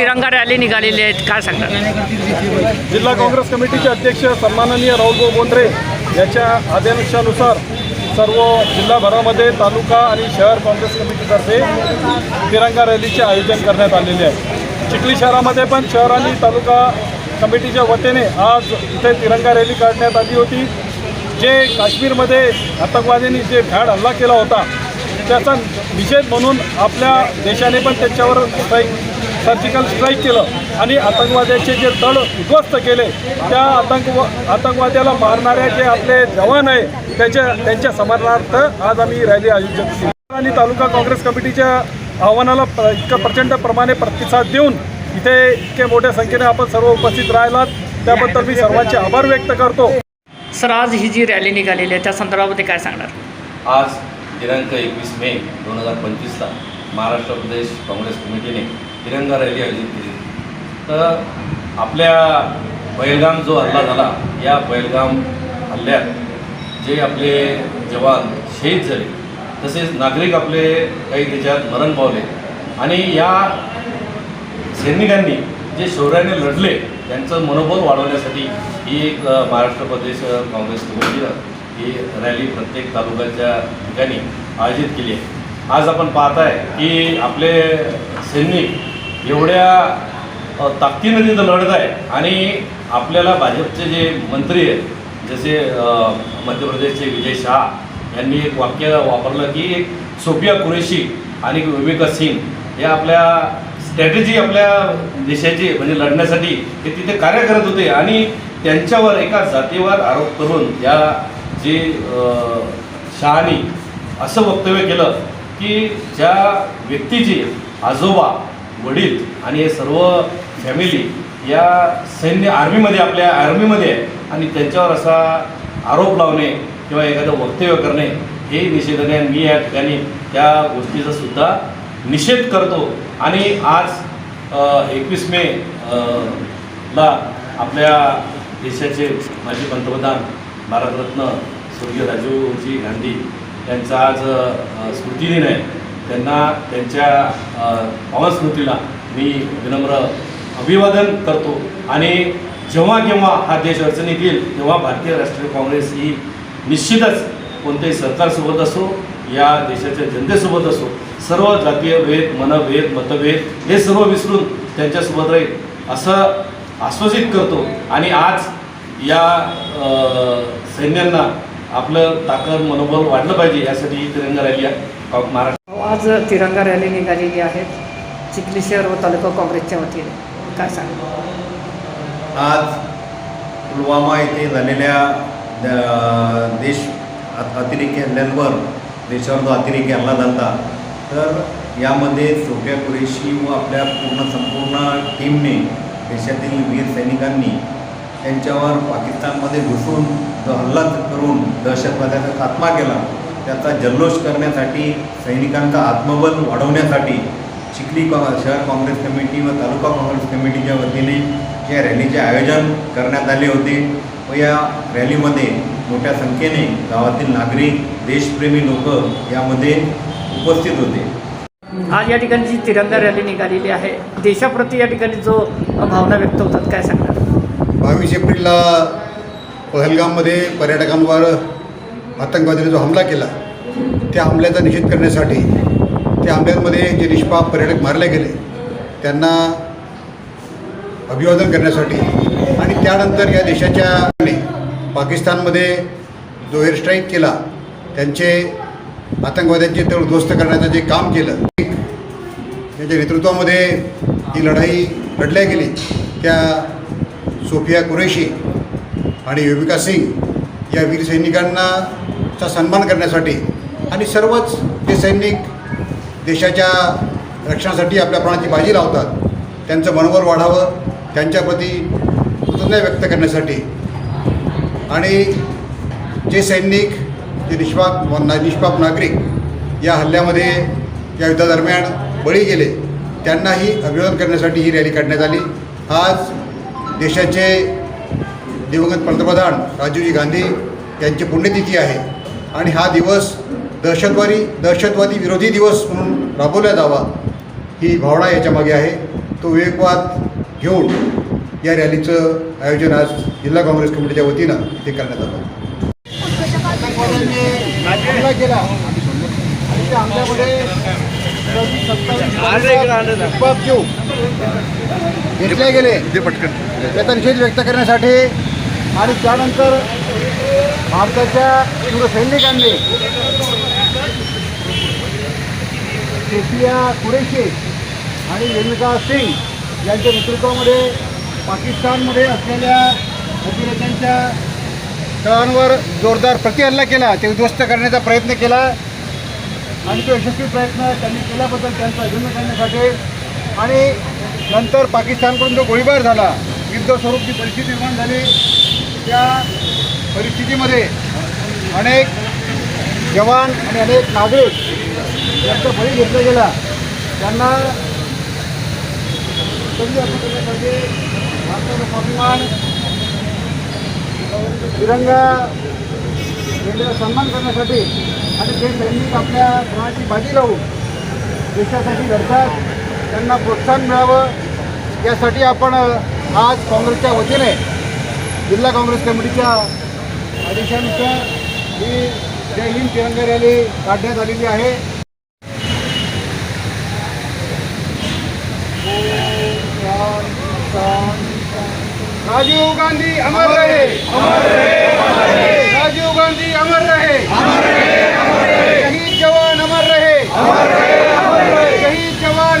तिरंगा रॅली निघालेली आहेत काय सांगणार जिल्हा काँग्रेस कमिटीचे अध्यक्ष सन्माननीय राहुलभाऊ बोंद्रे याच्या आदेशानुसार सर्व जिल्हाभरामध्ये तालुका आणि शहर काँग्रेस कमिटीतर्फे तिरंगा रॅलीचे आयोजन करण्यात आलेले आहे. चिखली शहरामध्ये पण शहर आणि तालुका कमिटीच्या वतीने आज इथे तिरंगा रॅली काढण्यात आली होती. जे काश्मीरमध्ये आतंकवाद्यांनी जे भ्याड हल्ला केला होता त्याचा निषेध म्हणून आपल्या देशाने पण त्याच्यावर स्ट्राईक सर्जिकल स्ट्राईक केलं आणि आतंकवाद्याचे जे तळ उद्ध्वस्त केले त्या आतंकवा आतंकवाद्याला मारणारे जे आपले जवान आहे त्याच्या त्यांच्या समरणार्थ आज आम्ही रॅली आयोजित केली. आणि तालुका काँग्रेस कमिटीच्या आव्हानाला प- इतका प्रचंड प्रमाणे प्रतिसाद देऊन इथे इतके मोठ्या संख्येने आपण सर्व उपस्थित राहिलात. त्याबद्दल मी सर्वांचे आभार व्यक्त करतो. सर आज ही जी रॅली निघालेली आहे त्या संदर्भामध्ये काय सांगणार? आज दिनांक एकवीस मे दोन हजार पंचवीसला महाराष्ट्र प्रदेश काँग्रेस कमिटीने तिरंगा रॅली आयोजित केली. तर आपल्या बैलगाम जो हल्ला झाला या बैलगाम हल्ल्यात जे आपले जवान शहीद झाले तसेच नागरिक आपले काही त्याच्यात मरण पावले आणि या सैनिकांनी जे शौर्याने लढले त्यांचं मनोबल वाढवण्यासाठी ही एक महाराष्ट्र प्रदेश काँग्रेस कमिटीनं ही रॅली प्रत्येक तालुक्याच्या ठिकाणी आयोजित केली आहे. आज आपण पाहत आहे की आपले सैनिक एवढ्या ताकदीनं तिथं लढत आहे आणि आपल्याला भाजपचे जे मंत्री आहेत जसे मध्य प्रदेशचे विजय शाह यांनी एक वाक्य वापरलं की सोफिया कुरेशी आणि विवेका सिंग हे आपल्या स्ट्रॅटेजी आपल्या देशाची म्हणजे लढण्यासाठी ते तिथे कार्य करत होते आणि त्यांच्यावर एका जातीवाद आरोप करून या जे शहानी असं वक्तव्य केलं की ज्या व्यक्तीची आजोबा वडील आणि हे सर्व फॅमिली या सैन्य आर्मीमध्ये आपल्या आर्मीमध्ये आहे आणि त्यांच्यावर असा आरोप लावणे किंवा एखादं वक्तव्य करणे हे निषेधने मी या ठिकाणी त्या गोष्टीचा सुद्धा निषेध करतो. आणि आज एकवीस मे ला आपल्या देशाचे माजी पंतप्रधान भारतरत्न स्वर्गीय राजीवजी गांधी त्यांचा आज स्मृतिदिन आहे. त्यांना त्यांच्या अ, पावन स्मृतीला मी विनम्र अभिवादन करतो. आणि जेव्हा केव्हा हा देश अडचणीत येईल तेव्हा भारतीय राष्ट्रीय काँग्रेस ही निश्चितच कोणत्याही सरकारसोबत असो या देशाच्या जनतेसोबत असो सर्व जातीय भेद मनभेद मतभेद हे सर्व विसरून त्यांच्यासोबत राहील असं आश्वासित करतो. आणि आज या सैन्यांना आपलं ताकद मनोबल वाढलं पाहिजे यासाठी ही तिरंगा रॅली आहे. महाराष्ट्र आज तिरंगा रॅली निघालेली आहे. चिखली शहर व तालुका काँग्रेसच्या वतीने. काय सांगणार आज पुलवामा येथे झालेल्या देश अतिरेकी हल्ल्यांवर देशावर जो अतिरेकी हल्ला झाला तर यामध्ये सोफ्या कुरेशी व आपल्या पूर्ण संपूर्ण टीमने देशातील वीर सैनिकांनी त्यांच्यावर पाकिस्तानमध्ये घुसून जो हल्ला करून दहशतवाद्याचा खात्मा केला त्याचा जल्लोष करण्यासाठी सैनिकांचा आत्मबल वाढवण्यासाठी चिखली कॉ शहर काँग्रेस कमिटी व तालुका काँग्रेस कमिटीच्या वतीने या रॅलीचे आयोजन करण्यात आले होते व या रॅलीमध्ये मोठ्या संख्येने गावातील नागरिक देशप्रेमी लोक यामध्ये उपस्थित होते. आज या ठिकाणी जी तिरंगा रॅली निघालेली आहे. देशाप्रती या ठिकाणी जो भावना व्यक्त होतात काय सांगणार? बावीस एप्रिलला पहलगाममध्ये पर्यटकांवर आतंकवाद्यांनी जो हमला केला त्या हमल्याचा निषेध करण्यासाठी त्या हमल्यांमध्ये जे निष्पाप पर्यटक मारले गेले त्यांना अभिवादन करण्यासाठी आणि त्यानंतर या देशाच्या पाकिस्तानमध्ये जो एअरस्ट्राईक केला त्यांचे आतंकवाद्यांचे तळ उद्ध्वस्त करण्याचं जे काम केलं त्यांच्या नेतृत्वामध्ये ही लढाई लढल्या गेली त्या सोफिया कुरेशी आणि युविका सिंग या वीर सैनिकांनाचा सन्मान करण्यासाठी आणि सर्वच जे सैनिक देशाच्या रक्षणासाठी आपल्या प्राणाची बाजी लावतात त्यांचं मनोबल वाढावं त्यांच्याप्रती कृतज्ञता व्यक्त करण्यासाठी. आणि जे सैनिक जे निष्पाप ना- निष्पाप नागरिक या हल्ल्यामध्ये या युद्धादरम्यान बळी गेले त्यांनाही अभिवादन करण्यासाठी ही रॅली काढण्यात आली. आज देशाचे दिवंगत पंतप्रधान राजीवजी गांधी यांची पुण्यतिथी आहे. आणि हा दिवस दहशतवादी दहशतवादी विरोधी दिवस म्हणून राबवला जावा ही भावना याच्यामागे आहे. तो विवेकवाद घेऊन या रॅलीचं आयोजन आज जिल्हा काँग्रेस कमिटीच्या वतीनं इथे करण्यात आलं. घेतले गेले. त्याचा निषेध व्यक्त करण्यासाठी आणि त्यानंतर भारताच्या तीव्र सैनिकांनी केसिया कुरेशी आणि रेणुका सिंग यांच्या नेतृत्वामध्ये पाकिस्तानमध्ये असलेल्या अतिरेक्यांच्या तळांवर जोरदार प्रतिहल्ला केला. ते उद्ध्वस्त करण्याचा प्रयत्न केला. आणि तो यशस्वी प्रयत्न त्यांनी केल्याबद्दल त्यांचा अभिनंदन करण्यासाठी आणि नंतर पाकिस्तानकडून जो गोळीबार झाला युद्ध स्वरूपची परिस्थिती निर्माण झाली. त्या परिस्थितीमध्ये अनेक जवान आणि अनेक नागरिक यांचा बळी घेतला गेला. त्यांना करण्यासाठी भारताचा स्वाभिमान तिरंगा झेंड्याचा सन्मान करण्यासाठी आणि ते सैनिक आपल्या प्राणाची बाजी लावून देशासाठी लढतात. त्यांना प्रोत्साहन मिळावं यासाठी आपण आज काँग्रेसच्या वतीने जिल्हा काँग्रेस कमिटीच्या आदेशानुसार ही जय हिंद तिरंगा रॅली काढण्यात आलेली आहे. राजीव गांधी अमर रहे. अमर रहे राजीव गांधी अमर रहे अमर रहे शहीद जवान अमर रहे अमर रहे शहीद जवान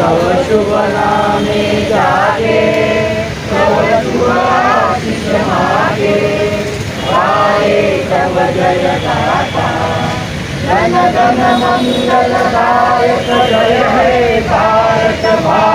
भारत माता की जय एकदाच राष्ट्रीय सुरक्षे सुरक्षित जय हे